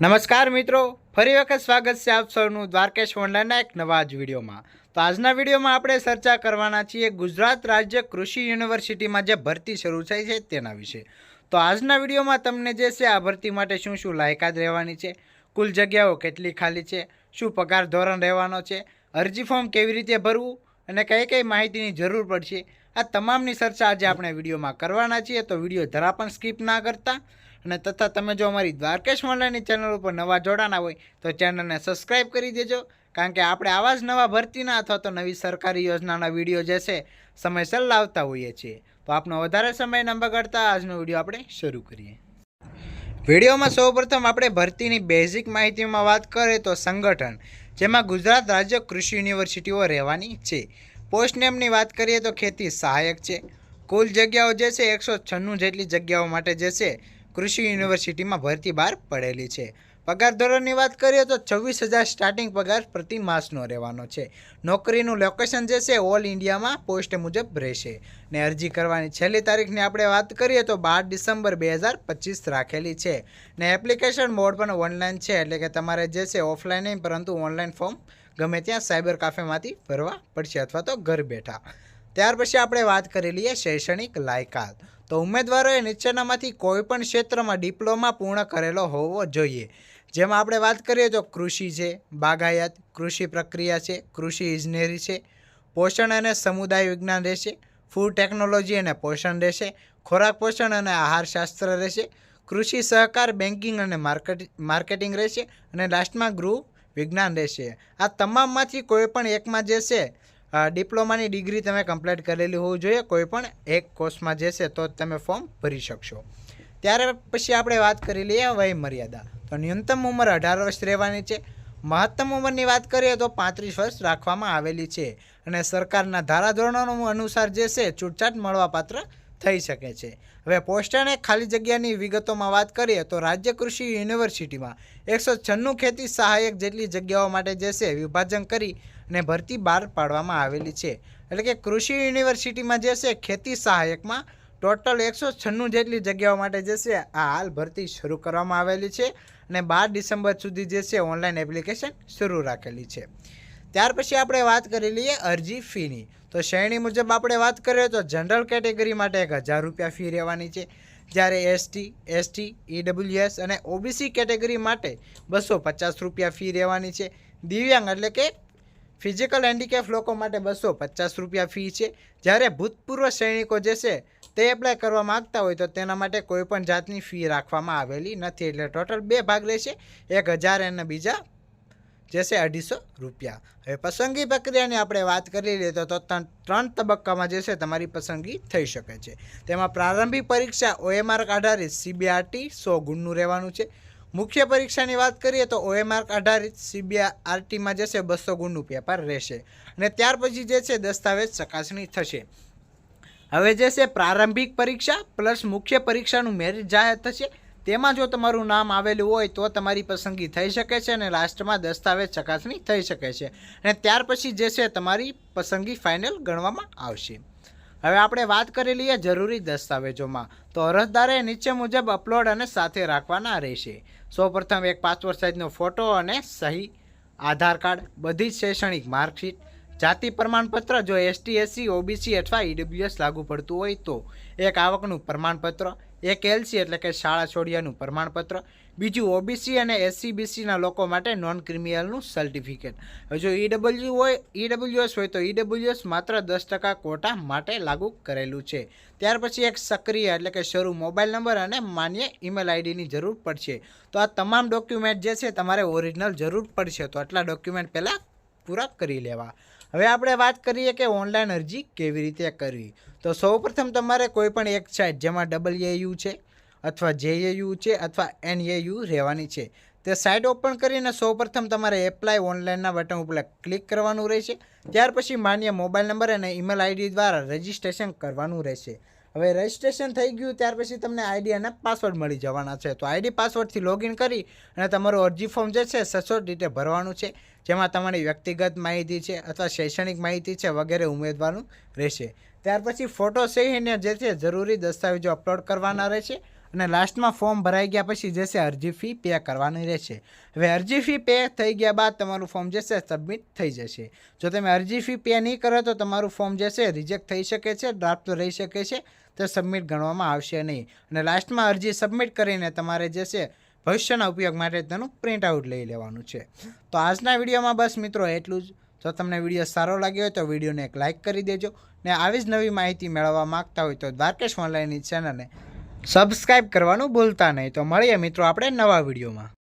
નમસ્કાર મિત્રો, ફરી વખત સ્વાગત છે આપ સૌનું દ્વારકેશ ઓનલાઈનના એક નવા જ વિડીયોમાં. તો આજના વિડીયોમાં આપણે ચર્ચા કરવાના છીએ ગુજરાત રાજ્ય કૃષિ યુનિવર્સિટીમાં જે ભરતી શરૂ થઈ છે તેના વિશે. તો આજના વિડીયોમાં તમને જે છે આ ભરતી માટે શું શું લાયકાત રહેવાની છે, કુલ જગ્યાઓ કેટલી ખાલી છે, શું પગાર ધોરણ રહેવાનો છે, અરજી ફોર્મ કેવી રીતે ભરવું, અને કઈ કઈ માહિતીની જરૂર પડશે, આ તમામની ચર્ચા આજે આપણે વિડીયોમાં કરવાના છીએ. તો વીડિયો જરા પણ સ્કીપ ના કરતા. અને તથા તમે જો અમારી દ્વારકેશ ઓનલાઈનની ચેનલ ઉપર નવા જોડાના હોય, તો ચેનલને સબસ્ક્રાઈબ કરી દેજો. કારણ કે આપણે આવા જ નવા ભરતીના અથવા તો નવી સરકારી યોજનાના વીડિયો જે છે, સમયસર લાવતા હોઈએ છીએ. તો આપનો વધારે સમય ન બગાડતા, આજનો વીડિયો આપણે શરૂ કરીએ. વિડીયોમાં સૌપ્રથમ આપણે ભરતીની બેઝિક માહિતીમાં વાત કરીએ તો સંગઠન, જેમાં ગુજરાત રાજ્ય કૃષિ યુનિવર્સિટીઓ રહેવાની છે. પોસ્ટ નેમની વાત કરીએ તો ખેતી સહાયક છે. કુલ જગ્યાઓ જે છે, એકસો છન્નું જેટલી જગ્યાઓ માટે જે છે કૃષિ યુનિવર્સિટીમાં ભરતી બહાર પડેલી છે. પગાર ધોરણની વાત કરીએ તો છવ્વીસ હજાર સ્ટાર્ટિંગ પગાર પ્રતિ માસનો રહેવાનો છે. નોકરીનું લોકેશન જે છે ઓલ ઇન્ડિયામાં પોસ્ટ મુજબ રહેશે. ને અરજી કરવાની છેલ્લી તારીખની આપણે વાત કરીએ તો બાર ડિસેમ્બર બે હજાર પચીસ રાખેલી છે. ને એપ્લિકેશન મોડ પણ ઓનલાઈન છે, એટલે કે તમારે જે છે ઓફલાઈન નહીં, પરંતુ ઓનલાઈન ફોર્મ ગમે ત્યાં સાયબર કાફેમાંથી ભરવા પડશે અથવા તો ઘર બેઠા. ત્યાર પછી આપણે વાત કરી લઈએ શૈક્ષણિક લાયકાત. તો ઉમેદવારોએ નીચેનામાંથી કોઈ પણ ક્ષેત્રમાં ડિપ્લોમા પૂર્ણ કરેલો હોવો જોઈએ. જેમાં આપણે વાત કરીએ તો કૃષિ છે, બાગાયત, કૃષિ પ્રક્રિયા છે, કૃષિ ઇજનેરી છે, પોષણ અને સમુદાય વિજ્ઞાન રહેશે, ફૂડ ટેકનોલોજી અને પોષણ રહેશે, ખોરાક પોષણ અને આહારશાસ્ત્ર રહેશે, કૃષિ સહકાર બેન્કિંગ અને માર્કેટ, માર્કેટિંગ રહેશે અને લાસ્ટમાં ગૃહ વિજ્ઞાન રહેશે. આ તમામમાંથી કોઈ પણ એકમાં જે છે ડિપ્લોમાની ડિગ્રી તમે કમ્પ્લીટ કરેલી હોવી જોઈએ કોઈ પણ એક કોર્સમાં જશે તો તમે ફોર્મ ભરી શકશો. ત્યારે પછી આપણે વાત કરી લઈએ વય મર્યાદા તો ન્યૂનતમ ઉંમર અઢાર વર્ષ રહેવાની છે. મહત્તમ ઉંમરની વાત કરીએ તો પાંત્રીસ વર્ષ રાખવામાં આવેલી છે અને સરકારના ધારાધોરણો અનુસાર જે છે છૂટછાટ મળવાપાત્ર થઈ શકે છે. હવે પોસ્ટ અને ખાલી જગ્યાની વિગતોમાં વાત કરીએ તો રાજ્ય કૃષિ યુનિવર્સિટીમાં એકસો છન્નું ખેતી સહાયક જેટલી જગ્યાઓ માટે જે છે વિભાજન કરી અને ભરતી બહાર પાડવામાં આવેલી છે. એટલે કે કૃષિ યુનિવર્સિટીમાં જે છે, ખેતી સહાયકમાં ટોટલ એકસો છન્નું જેટલી જગ્યાઓ માટે જે છે, આ હાલ ભરતી શરૂ કરવામાં આવેલી છે અને બાર ડિસેમ્બર સુધી જે છે, ઓનલાઈન એપ્લિકેશન શરૂ રાખેલી છે. ત્યાર પછી આપણે વાત કરી લઈએ અરજી ફીની. તો શ્રેણી મુજબ આપણે વાત કરીએ તો જનરલ કેટેગરી માટે એક હજાર રૂપિયા ફી રહેવાની છે. જ્યારે એસટી એસટી ઈડબ્લ્યુએસ અને ઓબીસી કેટેગરી માટે બસો પચાસ રૂપિયા ફી રહેવાની છે. દિવ્યાંગ એટલે કે ફિઝિકલ હેન્ડીકેપ લોકો માટે બસો પચાસ રૂપિયા ફી છે. જ્યારે ભૂતપૂર્વ સૈનિકો જે છે, તે એપ્લાય કરવા માગતા હોય તો તેના માટે કોઈ પણ જાતની ફી રાખવામાં આવેલી નથી. એટલે ટોટલ બે ભાગ રહેશે. એક હજાર અને બીજા જે છે, અઢીસો રૂપિયા. હવે પસંદગી પ્રક્રિયાની આપણે વાત કરી લઈએ તો ત્રણ તબક્કામાં જે છે, તમારી પસંદગી થઈ શકે છે. તેમાં પ્રારંભિક પરીક્ષા ઓએમઆર આધારિત સીબીઆરટી સો ગુણનું રહેવાનું છે. મુખ્ય પરીક્ષાની વાત કરીએ તો ઓએમાર્ક આધારિત સીબીઆરટીમાં જે છે બસો ગુણનું પેપર રહેશે. અને ત્યાર પછી જે છે દસ્તાવેજ ચકાસણી થશે. હવે જે છે પ્રારંભિક પરીક્ષા પ્લસ મુખ્ય પરીક્ષાનું મેરિટ જાહેર થશે. તેમાં જો તમારું નામ આવેલું હોય તો તમારી પસંદગી થઈ શકે છે અને લાસ્ટમાં દસ્તાવેજ ચકાસણી થઈ શકે છે. અને ત્યાર પછી જે છે તમારી પસંદગી ફાઇનલ ગણવામાં આવશે. હવે આપણે વાત કરી લઈએ જરૂરી દસ્તાવેજોમાં. તો અરજદારે નીચે મુજબ અપલોડ અને સાથે રાખવાના રહેશે. સૌપ્રથમ એક પાસપોર્ટ સાઇઝનો ફોટો અને સહી, આધાર કાર્ડ, બધી જ શૈક્ષણિક માર્કશીટ, જાતિ પ્રમાણપત્ર જો એસટી, એસસી, ઓબીસી અથવા ઈડબ્લ્યુએસ લાગુ પડતું હોય તો. એક આવકનું પ્રમાણપત્ર એક એલસી એટલે કે શાળા છોડિયાનું પ્રમાણપત્ર, બીજું ઓબીસી અને એસસી બીસીના લોકો માટે નોન ક્રિમિનલનું સર્ટિફિકેટ હવે જો ઈડબલ્યુ હોય ઈડબલ્યુએસ હોય તો ઈડબલ્યુએસ માત્ર દસ ટકા કોટા માટે લાગુ કરેલું છે. ત્યાર પછી એક સક્રિય એટલે કે શરૂ મોબાઈલ નંબર અને માન્ય ઈમેલ આઈડીની જરૂર પડશે. તો આ તમામ ડોક્યુમેન્ટ જે છે તમારે ઓરિજિનલ જરૂર પડશે. તો આટલા ડોક્યુમેન્ટ પહેલાં પૂરા કરી લેવા. હવે આપણે વાત કરીએ કે ઓનલાઈન અરજી કેવી રીતે કરવી? તો સૌપ્રથમ તમારે કોઈ પણ એક સાઇટ જેમાં ડબલ એયુ છે અથવા જેએયુ છે અથવા એનએયુ રહેવાની છે, તે સાઇટ ઓપન કરીને સૌપ્રથમ તમારે એપ્લાય ઓનલાઈનના બટન ઉપર ક્લિક કરવાનું રહેશે. ત્યાર પછી માન્ય મોબાઈલ નંબર અને ઈમેલ આઈડી દ્વારા રજિસ્ટ્રેશન કરવાનું રહેશે. હવે રજિસ્ટ્રેશન થઈ ગયું, ત્યાર પછી તમને આઈડી અને પાસવર્ડ મળી જવાના છે. તો આઈડી પાસવર્ડથી લોગિન કરી અને તમારું અરજી ફોર્મ જે છે, સચોટ રીતે ભરવાનું છે, જેમાં તમારી વ્યક્તિગત માહિતી છે અથવા શૈક્ષણિક માહિતી છે વગેરે ઉમેદવાનું રહેશે. ત્યાર પછી ફોટો સહીને જે છે જરૂરી દસ્તાવેજો અપલોડ કરવાના રહેશે. અને લાસ્ટમાં ફોર્મ ભરાઈ ગયા પછી જે છે અરજી ફી પે કરવાની રહેશે. હવે અરજી ફી પે થઈ ગયા બાદ તમારું ફોર્મ જે છે સબમિટ થઈ જશે. જો તમે અરજી ફી પે નહીં કરો તો તમારું ફોર્મ જે છે રિજેક્ટ થઈ શકે છે ડ્રાફ્ટ રહી શકે છે, તો સબમિટ ગણવામાં આવશે નહીં. અને લાસ્ટમાં અરજી સબમિટ કરીને તમારે જે છે ભવિષ્યના ઉપયોગ માટે તેનું પ્રિન્ટ આઉટ લઈ લેવાનું છે. તો આજના વિડીયોમાં બસ મિત્રો એટલું જ. જો તમને વીડિયો સારો લાગ્યો હોય તો વિડીયોને એક લાઇક કરી દેજો. ને આવી જ નવી માહિતી મેળવવા માગતા હોય તો દ્વારકેશ ઓનલાઈનની ચેનલને સબસ્ક્રાઇબ કરવાનું ભૂલતા નહીં. તો મળીએ મિત્રો આપણે નવા વિડીયોમાં.